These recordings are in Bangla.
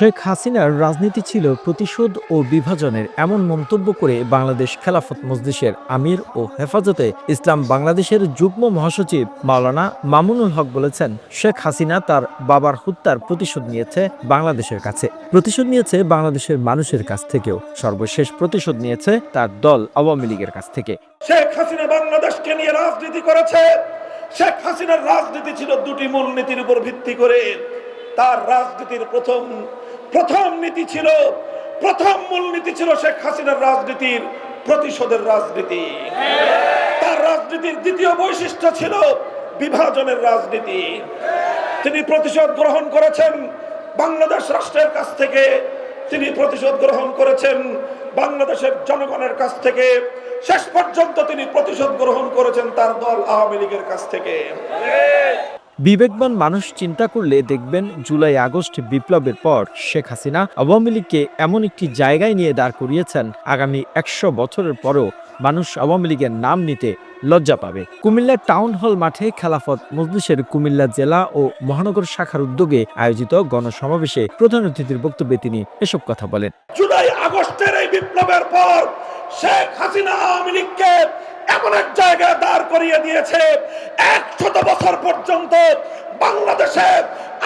শেখ হাসিনার রাজনীতি ছিল প্রতিশোধ ও বিভাজনের এমন মন্তব্য করে বাংলাদেশ খেলাফত মজলিসের আমির ও হেফাজতে ইসলাম বাংলাদেশের যুগ্ম মহাসচিব মাওলানা মামুনুল হক বলেছেন, শেখ হাসিনা তার বাবার হত্যার প্রতিশোধ নিয়েছে বাংলাদেশের কাছে। প্রতিশোধ নিয়েছে বাংলাদেশের মানুষের কাছ থেকেও। সর্বশেষ প্রতিশোধ নিয়েছে তার দল আওয়ামী লীগের কাছ থেকে। শেখ হাসিনা বাংলাদেশকে নিয়ে রাজনীতি করেছে। শেখ হাসিনার রাজনীতি ছিল দুটি মূল নীতির উপর ভিত্তি করে। তার রাজনীতির প্রথম প্রথম নীতি ছিল, প্রথম মূল নীতি ছিল শেখ হাসিনার রাজনীতির প্রতিশোধের রাজনীতি। তার রাজনীতির দ্বিতীয় বৈশিষ্ট্য ছিল বিভাজনের রাজনীতি। তিনি প্রতিশোধ গ্রহণ করেছেন বাংলাদেশ রাষ্ট্রের কাছ থেকে। তিনি প্রতিশোধ গ্রহণ করেছেন বাংলাদেশের জনগণের কাছ থেকে। শেষ পর্যন্ত তিনি প্রতিশোধ গ্রহণ করেছেন তার দল আওয়ামী লীগের কাছ থেকে। বিবেকবান মানুষ চিন্তা করলে দেখবেন জুলাই আগস্ট বিপ্লবের পর শেখ হাসিনা আওয়ামী লীগকে এমন একটি জায়গায় নিয়ে দাঁড় করিয়েছেন। আগামী একশো বছরের পরও মানুষ আওয়ামী লীগের নাম নিতে লজ্জা পাবে। কুমিল্লা টাউন হল মাঠে খেলাফত মজলিসের কুমিল্লা জেলা ও মহানগর শাখার উদ্যোগে আয়োজিত গণসমাবেশে প্রধান অতিথির বক্তব্যে তিনি এসব কথা বলেন। জুলাই আগস্টের এই বিপ্লবের পর শেখ হাসিনা আওয়ামী লীগকে এমন এক জায়গায় দাঁড় করিয়ে দিয়েছে। একশত বছর পর্যন্ত বাংলাদেশে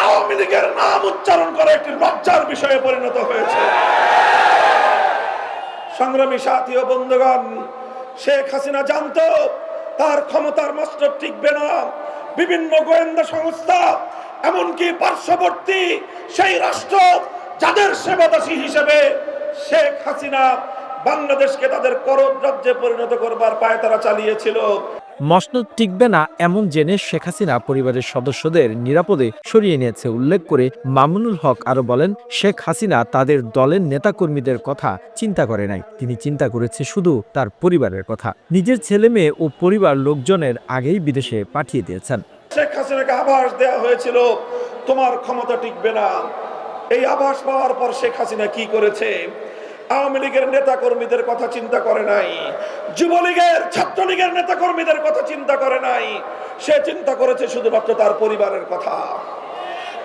আওয়ামী লীগের নাম উচ্চারণ করা একটি লজ্জার বিষয়ে পরিণত হয়েছে। সংগ্রামী সাথী ও বন্ধুগণ, শেখ হাসিনা জানতো তার ক্ষমতার মাস্টার টিকবে না। বিভিন্ন গোয়েন্দা সংস্থা, এমনকি পার্শ্ববর্তী সেই রাষ্ট্র যাদের সেবাদাসী হিসেবে শেখ হাসিনা বাংলাদেশকে তাদের করদ রাজ্যে পরিণত করবার পায় তারা চালিয়েছিল। মসনদ টিকবে না এমন জেনে শেখ হাসিনা পরিবারের সদস্যদের নিরাপদে সরিয়ে নিয়েছে উল্লেখ করে মামুনুল হক আরও বলেন শেখ হাসিনা তাদের দলের নেতাকর্মীদের কথা চিন্তা করে নাই। তিনি চিন্তা করেছে শুধু তার পরিবারের কথা। নিজের ছেলে মেয়ে ও পরিবার লোকজনের আগেই বিদেশে পাঠিয়ে দিয়েছেন। শেখ হাসিনাকে আভাস দেওয়া হয়েছিল তোমার ক্ষমতা টিকবে না। এই আভাস পাওয়ার পর শেখ হাসিনা কি করেছে? আওয়ামী লীগের নেতা কর্মীদের কথা চিন্তা করে নাই। যুবলীগের, ছাত্রলীগের নেতা কর্মীদের কথা চিন্তা করে নাই। সে চিন্তা করেছে শুধুমাত্র তার পরিবারের কথা।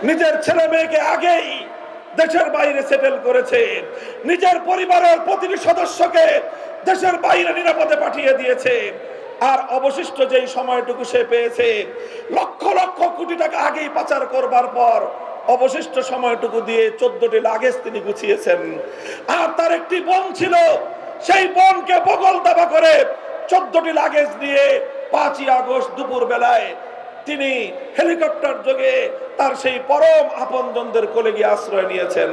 নিজের ছেলে মেয়েকে আগেই দেশের বাইরে সেটেল করেছে। নিজের পরিবারের প্রতিটি সদস্যকে দেশের বাইরে নিরাপদে পাঠিয়ে দিয়েছে। আর অবশিষ্ট যেই সময়টুকু সে পেয়েছে, লক্ষ লক্ষ কোটি টাকা আগেই পাচার করবার পর অবশিষ্ট সময়টুকু দিয়ে চোদ্দটি লাগেজ তিনি গুছিয়েছেন। আর তার একটি বোন ছিল, সেই বোনকে বগল দাবা করে চোদ্দটি লাগেজ নিয়ে পাঁচই আগস্ট দুপুর বেলায় তিনি হেলিকপ্টার যোগে তার সেই পরম আপনজনদের কোলে গিয়ে আশ্রয় নিয়েছেন।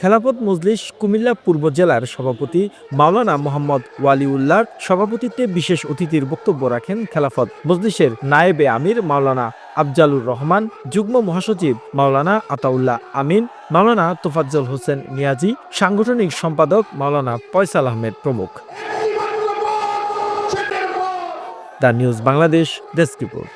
খেলাফত মজলিস কুমিল্লা পূর্ব জেলার সভাপতি মাওলানা মোহাম্মদ ওয়ালিউল্লাহর সভাপতিত্বে বিশেষ অতিথির বক্তব্য রাখেন খেলাফত মজলিসের নায়েবে আমির মাওলানা আফজালুর রহমান, যুগ্ম মহাসচিব মাওলানা আতাউল্লাহ আমিন, মাওলানা তোফাজ্জল হোসেন নিয়াজি, সাংগঠনিক সম্পাদক মাওলানা পয়সাল আহমেদ প্রমুখ। The news Bangladesh desk report.